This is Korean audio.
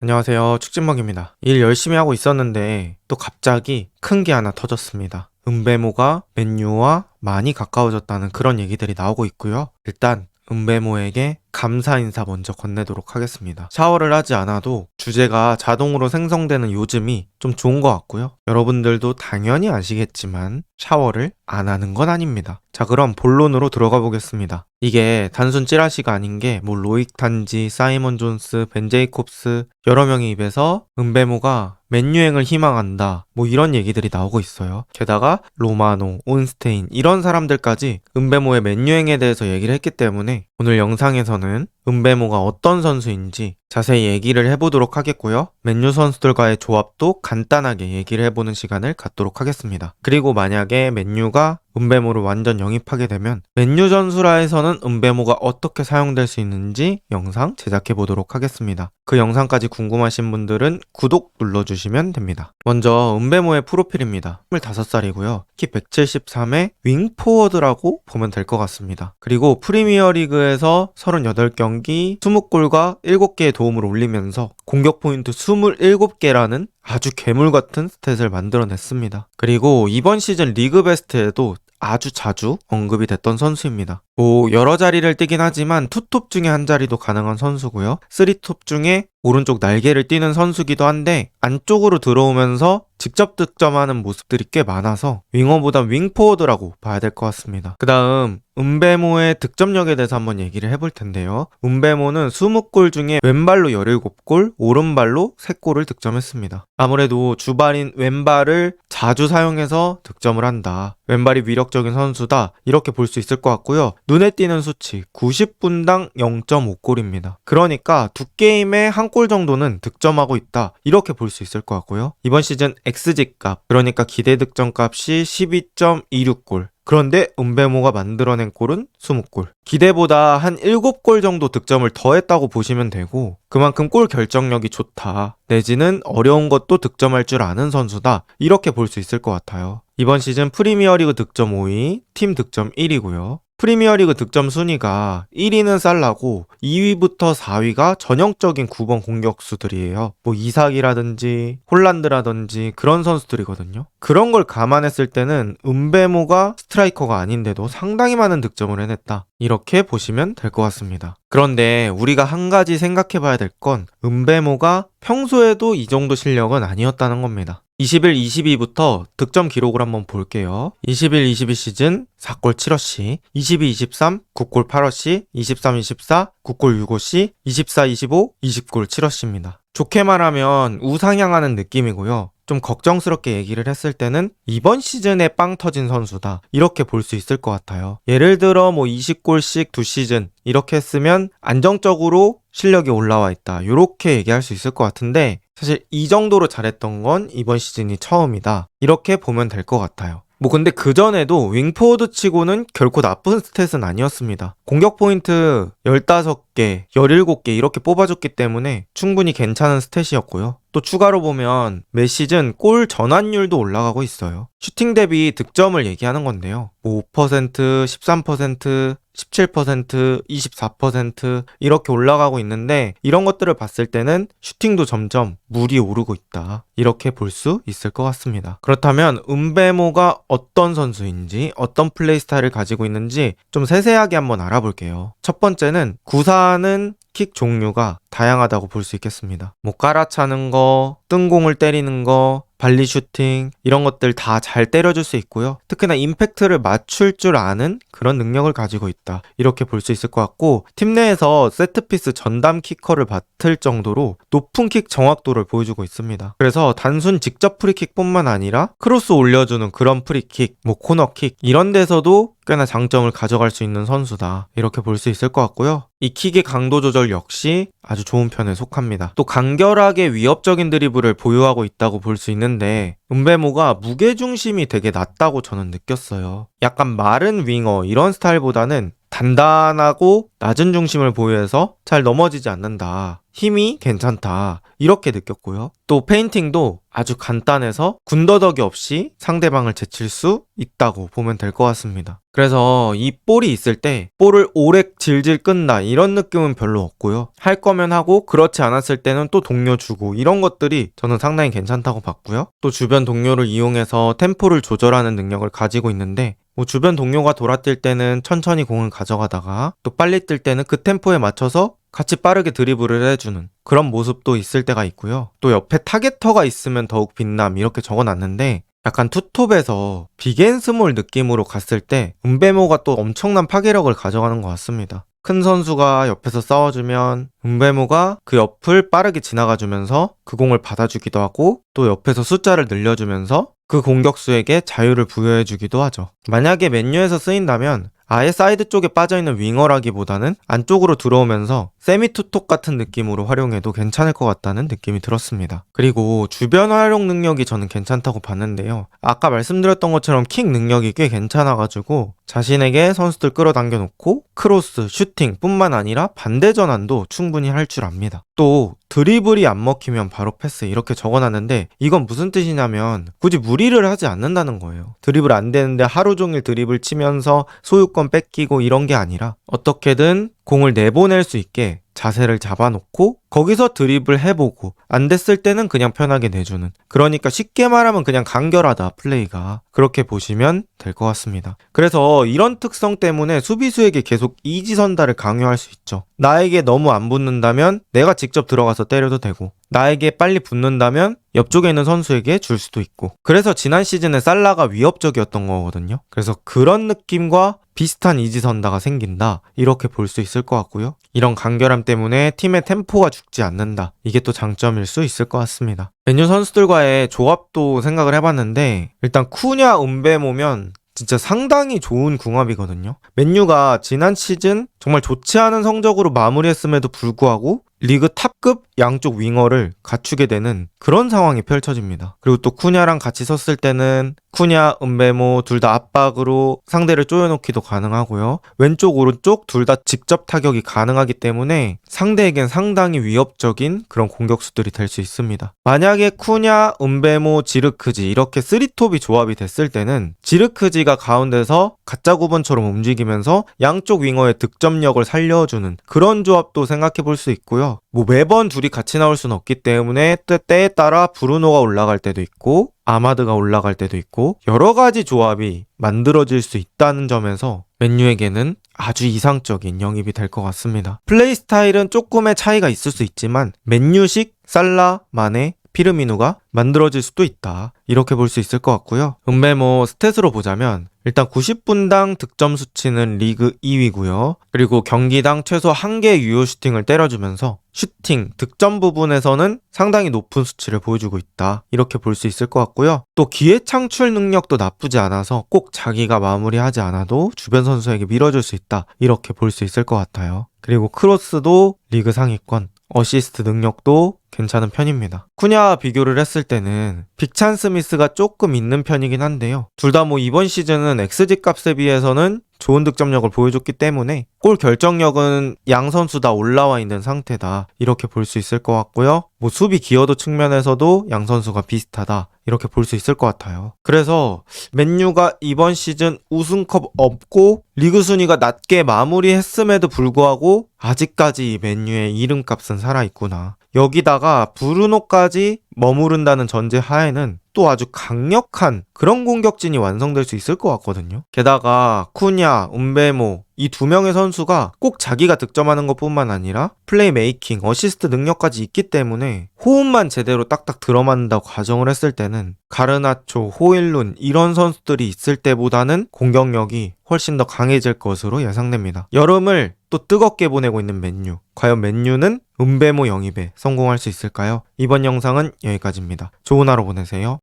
안녕하세요. 축진먹입니다. 일 열심히 하고 있었는데 또 갑자기 큰 게 하나 터졌습니다. 은배모가 맨유와 많이 가까워졌다는 그런 얘기들이 나오고 있고요. 일단 은배모에게 감사 인사 먼저 건네도록 하겠습니다. 샤워를 하지 않아도 주제가 자동으로 생성되는 요즘이 좀 좋은 것 같고요. 여러분들도 당연히 아시겠지만 샤워를 안 하는 건 아닙니다. 자, 그럼 본론으로 들어가 보겠습니다. 이게 단순 찌라시가 아닌 게 뭐 로익 탄지, 사이먼 존스, 벤 제이콥스 여러 명의 입에서 은배모가 맨유행을 희망한다 뭐 이런 얘기들이 나오고 있어요. 게다가 로마노, 온스테인 이런 사람들까지 은배모의 맨유행에 대해서 얘기를 했기 때문에 오늘 영상에서는 은배모가 어떤 선수인지 자세히 얘기를 해보도록 하겠고요. 맨유 선수들과의 조합도 간단하게 얘기를 해보는 시간을 갖도록 하겠습니다. 그리고 만약에 맨유가 은배모를 완전 영입하게 되면 맨유 전술화에서는 은배모가 어떻게 사용될 수 있는지 영상 제작해 보도록 하겠습니다. 그 영상까지 궁금하신 분들은 구독 눌러주시면 됩니다. 먼저 은배모의 프로필입니다. 25살이고요. 키 173에 윙포워드라고 보면 될 것 같습니다. 그리고 프리미어리그에서 38경기 20골과 7개의 도움을 올리면서 공격 포인트 27개라는 아주 괴물 같은 스탯을 만들어냈습니다. 그리고 이번 시즌 리그 베스트에도 아주 자주 언급이 됐던 선수입니다. 뭐 여러 자리를 뛰긴 하지만 투톱 중에 한 자리도 가능한 선수고요. 쓰리톱 중에 오른쪽 날개를 뛰는 선수기도 한데 안쪽으로 들어오면서 직접 득점하는 모습들이 꽤 많아서 윙어보다 윙포워드라고 봐야 될 것 같습니다. 그 다음 은배모의 득점력에 대해서 한번 얘기를 해볼 텐데요. 은배모는 20골 중에 왼발로 17골, 오른발로 3골을 득점했습니다. 아무래도 주발인 왼발을 자주 사용해서 득점을 한다. 왼발이 위력적인 선수다. 이렇게 볼 수 있을 것 같고요. 눈에 띄는 수치 90분당 0.5골입니다. 그러니까 두 게임에 한 골 정도는 득점하고 있다. 이렇게 볼 수 있을 것 같고요. 이번 시즌 XG 값, 그러니까 기대 득점 값이 12.26골. 그런데 은배모가 만들어낸 골은 20골. 기대보다 한 7골 정도 득점을 더했다고 보시면 되고 그만큼 골 결정력이 좋다. 내지는 어려운 것도 득점할 줄 아는 선수다. 이렇게 볼 수 있을 것 같아요. 이번 시즌 프리미어리그 득점 5위, 팀 득점 1위고요. 프리미어리그 득점 순위가 1위는 살라고 2위부터 4위가 전형적인 9번 공격수들이에요. 뭐 이삭이라든지 홀란드라든지 그런 선수들이거든요. 그런 걸 감안했을 때는 은배모가 스트라이커가 아닌데도 상당히 많은 득점을 해냈다. 이렇게 보시면 될 것 같습니다. 그런데 우리가 한 가지 생각해 봐야 될 건 은배모가 평소에도 이 정도 실력은 아니었다는 겁니다. 21, 22부터 득점 기록을 한번 볼게요. 21, 22 시즌 4골 7어시, 22, 23 9골 8어시, 23, 24 9골 6어시, 24, 25 20골 7어시입니다. 좋게 말하면 우상향하는 느낌이고요. 좀 걱정스럽게 얘기를 했을 때는 이번 시즌에 빵 터진 선수다. 이렇게 볼 수 있을 것 같아요. 예를 들어 뭐 20골씩 두 시즌 이렇게 했으면 안정적으로 실력이 올라와 있다. 이렇게 얘기할 수 있을 것 같은데 사실 이 정도로 잘했던 건 이번 시즌이 처음이다. 이렇게 보면 될 것 같아요. 뭐 근데 그전에도 윙포워드 치고는 결코 나쁜 스탯은 아니었습니다. 공격 포인트 15개, 17개 이렇게 뽑아줬기 때문에 충분히 괜찮은 스탯이었고요. 또 추가로 보면 매 시즌 골 전환율도 올라가고 있어요. 슈팅 대비 득점을 얘기하는 건데요. 뭐 5%, 13%, 17%, 24% 이렇게 올라가고 있는데 이런 것들을 봤을 때는 슈팅도 점점 물이 오르고 있다. 이렇게 볼 수 있을 것 같습니다. 그렇다면 은배모가 어떤 선수인지 어떤 플레이 스타일을 가지고 있는지 좀 세세하게 한번 알아볼게요. 첫 번째는 구사는 킥 종류가 다양하다고 볼 수 있겠습니다. 뭐 깔아차는 거, 뜬공을 때리는 거, 발리 슈팅 이런 것들 다 잘 때려줄 수 있고요. 특히나 임팩트를 맞출 줄 아는 그런 능력을 가지고 있다. 이렇게 볼 수 있을 것 같고 팀 내에서 세트피스 전담 키커를 맡을 정도로 높은 킥 정확도를 보여주고 있습니다. 그래서 단순 직접 프리킥뿐만 아니라 크로스 올려주는 그런 프리킥, 뭐 코너킥 이런 데서도 꽤나 장점을 가져갈 수 있는 선수다. 이렇게 볼 수 있을 것 같고요. 이 킥의 강도 조절 역시 아주 좋은 편에 속합니다. 또 간결하게 위협적인 드리블을 보유하고 있다고 볼 수 있는데 은배모가 무게중심이 되게 낮다고 저는 느꼈어요. 약간 마른 윙어 이런 스타일보다는 단단하고 낮은 중심을 보유해서 잘 넘어지지 않는다. 힘이 괜찮다. 이렇게 느꼈고요. 또 페인팅도 아주 간단해서 군더더기 없이 상대방을 제칠 수 있다고 보면 될 것 같습니다. 그래서 이 볼이 있을 때 볼을 오래 질질 끈다 이런 느낌은 별로 없고요. 할 거면 하고 그렇지 않았을 때는 또 동료 주고 이런 것들이 저는 상당히 괜찮다고 봤고요. 또 주변 동료를 이용해서 템포를 조절하는 능력을 가지고 있는데 뭐 주변 동료가 돌아뛸 때는 천천히 공을 가져가다가 또 빨리 뛸 때는 그 템포에 맞춰서 같이 빠르게 드리블을 해주는 그런 모습도 있을 때가 있고요. 또 옆에 타겟터가 있으면 더욱 빛남 이렇게 적어놨는데 약간 투톱에서 빅앤스몰 느낌으로 갔을 때 은베모가 또 엄청난 파괴력을 가져가는 것 같습니다. 큰 선수가 옆에서 싸워주면 은베모가 그 옆을 빠르게 지나가주면서 그 공을 받아주기도 하고 또 옆에서 숫자를 늘려주면서 그 공격수에게 자유를 부여해주기도 하죠. 만약에 맨유에서 쓰인다면 아예 사이드 쪽에 빠져있는 윙어라기보다는 안쪽으로 들어오면서 세미 투톱 같은 느낌으로 활용해도 괜찮을 것 같다는 느낌이 들었습니다. 그리고 주변 활용 능력이 저는 괜찮다고 봤는데요. 아까 말씀드렸던 것처럼 킥 능력이 꽤 괜찮아가지고 자신에게 선수들 끌어당겨 놓고 크로스, 슈팅 뿐만 아니라 반대 전환도 충분히 할 줄 압니다. 또 드리블이 안 먹히면 바로 패스 이렇게 적어놨는데 이건 무슨 뜻이냐면 굳이 무리를 하지 않는다는 거예요. 드리블 안 되는데 하루 종일 드리블 치면서 소유권 뺏기고 이런 게 아니라 어떻게든 공을 내보낼 수 있게 자세를 잡아놓고 거기서 드립을 해보고 안 됐을 때는 그냥 편하게 내주는. 그러니까 쉽게 말하면 그냥 간결하다 플레이가. 그렇게 보시면 될 것 같습니다. 그래서 이런 특성 때문에 수비수에게 계속 이지 선다를 강요할 수 있죠. 나에게 너무 안 붙는다면 내가 직접 들어가서 때려도 되고 나에게 빨리 붙는다면 옆쪽에 있는 선수에게 줄 수도 있고. 그래서 지난 시즌에 살라가 위협적이었던 거거든요. 그래서 그런 느낌과 비슷한 이지선다가 생긴다. 이렇게 볼 수 있을 것 같고요. 이런 간결함 때문에 팀의 템포가 죽지 않는다. 이게 또 장점일 수 있을 것 같습니다. 맨유 선수들과의 조합도 생각을 해봤는데 일단 쿠냐 은베모면 진짜 상당히 좋은 궁합이거든요. 맨유가 지난 시즌 정말 좋지 않은 성적으로 마무리했음에도 불구하고 리그 탑급 양쪽 윙어를 갖추게 되는 그런 상황이 펼쳐집니다. 그리고 또 쿠냐랑 같이 섰을 때는 쿠냐, 은베모 둘 다 압박으로 상대를 쪼여놓기도 가능하고요. 왼쪽, 오른쪽 둘 다 직접 타격이 가능하기 때문에 상대에겐 상당히 위협적인 그런 공격수들이 될 수 있습니다. 만약에 쿠냐, 은베모, 지르크지 이렇게 쓰리톱이 조합이 됐을 때는 지르크지가 가운데서 가짜 구번처럼 움직이면서 양쪽 윙어의 득점력을 살려주는 그런 조합도 생각해 볼 수 있고요. 뭐 매번 둘이 같이 나올 수는 없기 때문에 때- 때에 따라 브루노가 올라갈 때도 있고 아마드가 올라갈 때도 있고 여러 가지 조합이 만들어질 수 있다는 점에서 맨유에게는 아주 이상적인 영입이 될 것 같습니다. 플레이 스타일은 조금의 차이가 있을 수 있지만 맨유식 살라, 마네, 피르미누가 만들어질 수도 있다. 이렇게 볼 수 있을 것 같고요. 은메모 스탯으로 보자면 일단 90분당 득점 수치는 리그 2위고요. 그리고 경기당 최소 1개 유효 슈팅을 때려주면서 슈팅, 득점 부분에서는 상당히 높은 수치를 보여주고 있다. 이렇게 볼 수 있을 것 같고요. 또 기회 창출 능력도 나쁘지 않아서 꼭 자기가 마무리하지 않아도 주변 선수에게 밀어줄 수 있다. 이렇게 볼 수 있을 것 같아요. 그리고 크로스도 리그 상위권, 어시스트 능력도 괜찮은 편입니다. 쿠냐와 비교를 했을 때는 빅찬 스미스가 조금 있는 편이긴 한데요. 둘 다 뭐 이번 시즌은 XG 값에 비해서는 좋은 득점력을 보여줬기 때문에 골 결정력은 양 선수 다 올라와 있는 상태다. 이렇게 볼 수 있을 것 같고요. 뭐 수비 기여도 측면에서도 양 선수가 비슷하다. 이렇게 볼 수 있을 것 같아요. 그래서 맨유가 이번 시즌 우승컵 없고 리그 순위가 낮게 마무리했음에도 불구하고 아직까지 이 맨유의 이름값은 살아있구나. 여기다가 브루노까지 머무른다는 전제 하에는 또 아주 강력한 그런 공격진이 완성될 수 있을 것 같거든요. 게다가 쿠냐, 움베모 이 두 명의 선수가 꼭 자기가 득점하는 것뿐만 아니라 플레이 메이킹, 어시스트 능력까지 있기 때문에 호흡만 제대로 딱딱 들어맞는다고 가정을 했을 때는 가르나초, 호일룬 이런 선수들이 있을 때보다는 공격력이 훨씬 더 강해질 것으로 예상됩니다. 여름을 또 뜨겁게 보내고 있는 맨유. 과연 맨유는 은베모 영입에 성공할 수 있을까요? 이번 영상은 여기까지입니다. 좋은 하루 보내세요.